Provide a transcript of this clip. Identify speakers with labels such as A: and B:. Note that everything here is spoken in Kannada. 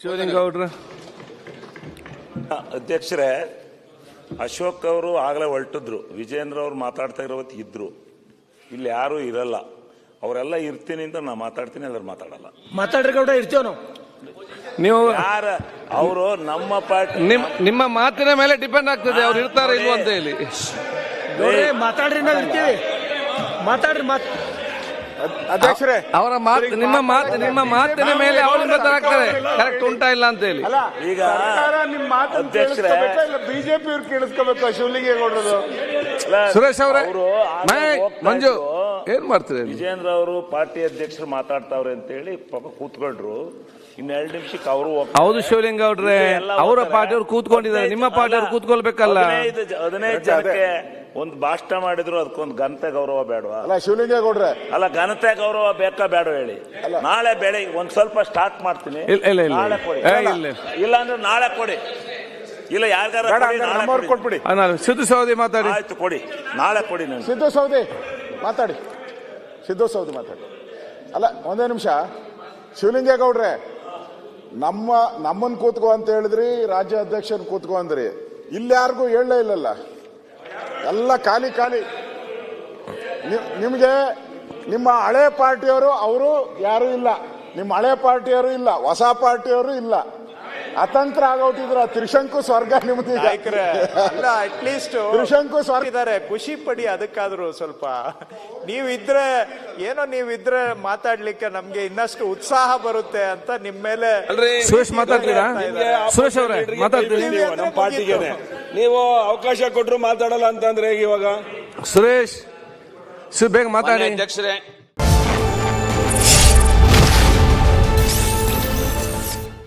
A: ಶಿವಲಿಂಗೌಡ್ರ
B: ಅಧ್ಯಕ್ಷರೇ ಅಶೋಕ್ ಅವರು ಆಗಲೇ ಹೊರಟಿದ್ರು. ವಿಜೇಂದ್ರ ಅವ್ರು ಮಾತಾಡ್ತಾ ಇರೋ ಹೊತ್ತಿಗೆ ಇದ್ರು. ಇಲ್ಲಿ ಯಾರು ಇರಲ್ಲ. ಅವರೆಲ್ಲ ಇರ್ತೀನಿ ಅಂತ ನಾ ಮಾತಾಡ್ತೀನಿ ಅದ್ರ ಮಾತಾಡಲ್ಲ.
C: ಮಾತಾಡ್ರಿ ಗೌಡ ಇರ್ತೇವೆ ನಾವು?
A: ನೀವು
B: ಯಾರ? ಅವರು ನಮ್ಮ ಪಾರ್ಟಿ
A: ನಿಮ್ ನಿಮ್ಮ ಮಾತಿನ ಮೇಲೆ ಡಿಪೆಂಡ್ ಆಗ್ತದೆ ಅವ್ರು ಇರ್ತಾರೆ ಇಲ್ವಂತ ಹೇಳಿ.
C: ಗೌಡ್ರೆ ಮಾತಾಡ್ರಿ ನಾವು ಇರ್ತೀವಿ. ಮಾತಾಡ್ರಿ ಮಾತ್
D: ಅಧ್ಯಕ್ಷರೇ
A: ಅವರ ಮಾತು ನಿಮ್ಮ ಮಾತು ನಿಮ್ಮ ಮಾತಿನ ಮೇಲೆ ಅವರಿಂದ ತರಾಗ್ತಾರೆ ಕರೆಕ್ಟ್ ಉಂಟಾ ಇಲ್ಲ ಅಂತ ಹೇಳಿ.
B: ಈಗ
D: ನಿಮ್ಮ ಮಾತು
B: ಅಧ್ಯಕ್ಷರೇ-
D: ಇಲ್ಲ ಬಿಜೆಪಿ ಅವ್ರು ಕೇಳಿಸ್ಕೋಬೇಕು ಶಿವಲಿಂಗೇಗೌಡರದು
A: ಸುರೇಶ್ ಅವರೇ
B: ಅವರು
A: ಮಂಜು ಏನ್ ಮಾಡ್ತಾರೆ
B: ವಿಜೇಂದ್ರ ಅವರು ಪಾರ್ಟಿ ಅಧ್ಯಕ್ಷರು ಮಾತಾಡ್ತಾವ್ರೆ ಅಂತೇಳಿ ಪಾಪ ಕೂತ್ಕೊಂಡ್ರು ಇನ್ನೆರಡು ಎರಡು ನಿಮಿಷಕ್ಕೆ ಅವರು
A: ಹೌದು ಶಿವಲಿಂಗೌಡ್ರೆ ಅವರ ಪಾರ್ಟಿಯವ್ರು ಕೂತ್ಕೊಂಡಿದ್ದಾರೆ. ನಿಮ್ಮ ಪಾರ್ಟಿಯವ್ರು ಕೂತ್ಕೊಳ್ಬೇಕಲ್ಲ.
B: ಹದಿನೈದು ಜನಕ್ಕೆ ಒಂದು ಭಾಷಣ ಮಾಡಿದ್ರು ಅದಕ್ಕೊಂದು ಘನತೆ ಗೌರವ ಬೇಡವಾ?
D: ಅಲ್ಲ ಶಿವಲಿಂಗೇಗೌಡ್ರೆ
B: ಅಲ್ಲ ಘನತೆ ಗೌರವ ಬೇಕಾ ಬೇಡ ಹೇಳಿ? ನಾಳೆ ಬೆಳಿಗ್ಗೆ ಒಂದ್ ಸ್ವಲ್ಪ ಸ್ಟಾರ್ಟ್ ಮಾಡ್ತೀನಿ.
A: ಇಲ್ಲ, ಇಲ್ಲ, ಇಲ್ಲ.
B: ನಾಳೆ ಕೊಡಿ.
A: ಏ, ಇಲ್ಲ.
B: ಇಲ್ಲ. ಅಂದ್ರೆ ನಾಳೆ ಕೊಡಿ. ಇಲ್ಲ ಯಾರಿಗಾರ
D: ಬೇಡ
B: ಕೊಡಿ,
D: ಹಂಗಾರೆ
B: ನಾಳೆ
D: ನಮ್ಮವ್ರು
B: ಕೊಡಿ.
D: ಕೊಟ್ಬಿಡಿ.
A: ನಾನು ಸಿದ್ದು ಸೌದಿ ಮಾತಾಡಿ.
B: ಆಯ್ತು ಕೊಡಿ. ನಾಳೆ ಕೊಡಿ ನಾನು.
D: ಸಿದ್ದು ಸೌದಿ ಮಾತಾಡಿ. ಸಿದ್ದು ಸೌದಿ ಮಾತಾಡಿ. ಅಲ್ಲ ಒಂದೇ ನಿಮಿಷ. ಶಿವಲಿಂಗೇಗೌಡ್ರೆ ನಮ್ಮ ನಮ್ಮನ್ ಕೂತ್ಕೋ ಅಂತ ಹೇಳಿದ್ರಿ ರಾಜ್ಯ ಅಧ್ಯಕ್ಷನ್ ಕೂತ್ಕೋ ಅಂದ್ರಿ. ಇಲ್ಲಿ ಯಾರಿಗೂ ಹೇಳಲೇ ಇಲ್ಲಲ್ಲ. ಎಲ್ಲ ಖಾಲಿ ಖಾಲಿ. ನಿಮಗೆ ನಿಮ್ಮ ಹಳೆ ಪಾರ್ಟಿಯವರು, ಅವರು ಯಾರು ಇಲ್ಲ. ನಿಮ್ಮ ಹಳೆ ಪಾರ್ಟಿಯವರು ಇಲ್ಲ, ಹೊಸ ಪಾರ್ಟಿಯವರು ಇಲ್ಲ. ಅತಂತ್ರ ಆಗೋಟಿದ್ರ ತ್ರಿಶಂಕು ಸ್ವರ್ಗ ನಿಮ್ದು
E: ಅಲ್ಲ ಅಟ್ಲೀಸ್ಟ್
D: ತ್ರಿಶಂಕು ಸ್ವರ್ಗ.
E: ಇದಾರೆ ಖುಷಿ ಪಡಿ ಅದಕ್ಕಾದ್ರೂ ಸ್ವಲ್ಪ. ನೀವಿದ್ರೆ ಏನೋ ನೀವಿದ್ರೆ ಮಾತಾಡ್ಲಿಕ್ಕೆ ನಮ್ಗೆ ಇನ್ನಷ್ಟು ಉತ್ಸಾಹ ಬರುತ್ತೆ ಅಂತ ನಿಮ್ ಮೇಲೆ
A: ಸುರೇಶ್ ಮಾತಾಡ್ತೀರಾ? ಸುರೇಶ್ ಅವರೇ ಮಾತಾಡ್ತೀರಿ?
E: ನೀವು
F: ನಮ್ಮ ಪಾರ್ಟಿಗೆ ನೀವು ಅವಕಾಶ ಕೊಟ್ಟರು ಮಾತಾಡಲ್ಲ ಅಂತಂದ್ರೆ ಹೇಗೆ ಇವಾಗ?
A: ಸುರೇಶ್ ಸು ಬೇಗ ಮಾತಾಡಿ.
G: ಅಧ್ಯಕ್ಷರೇ